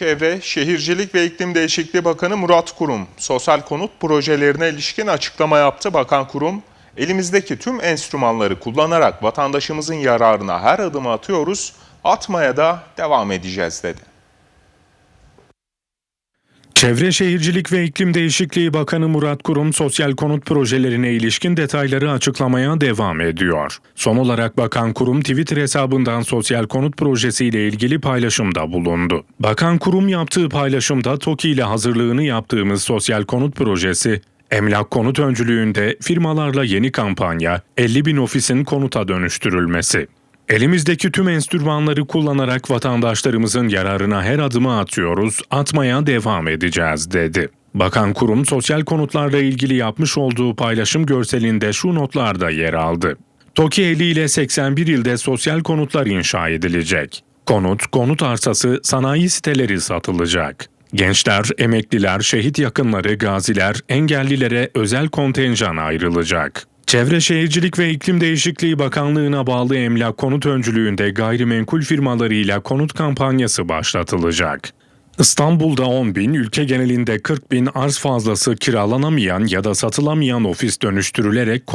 Çevre, Şehircilik ve İklim Değişikliği Bakanı Murat Kurum, sosyal konut projelerine ilişkin açıklama yaptı. Bakan Kurum, elimizdeki tüm enstrümanları kullanarak vatandaşımızın yararına her adımı atıyoruz, atmaya da devam edeceğiz dedi. Çevre Şehircilik ve İklim Değişikliği Bakanı Murat Kurum sosyal konut projelerine ilişkin detayları açıklamaya devam ediyor. Son olarak Bakan Kurum Twitter hesabından sosyal konut projesiyle ilgili paylaşımda bulundu. Bakan Kurum yaptığı paylaşımda TOKİ ile hazırlığını yaptığımız sosyal konut projesi, emlak konut öncülüğünde firmalarla yeni kampanya, 50 bin ofisin konuta dönüştürülmesi. Elimizdeki tüm enstrümanları kullanarak vatandaşlarımızın yararına her adımı atıyoruz, atmaya devam edeceğiz dedi. Bakan kurum sosyal konutlarla ilgili yapmış olduğu paylaşım görselinde şu notlarda yer aldı. TOKİ eliyle 81 ilde sosyal konutlar inşa edilecek. Konut, konut arsası, sanayi siteleri satılacak. Gençler, emekliler, şehit yakınları, gaziler, engellilere özel kontenjan ayrılacak. Çevre Şehircilik ve İklim Değişikliği Bakanlığı'na bağlı emlak konut öncülüğünde gayrimenkul firmalarıyla konut kampanyası başlatılacak. İstanbul'da 10 bin, ülke genelinde 40 bin arz fazlası kiralanamayan ya da satılamayan ofis dönüştürülerek konut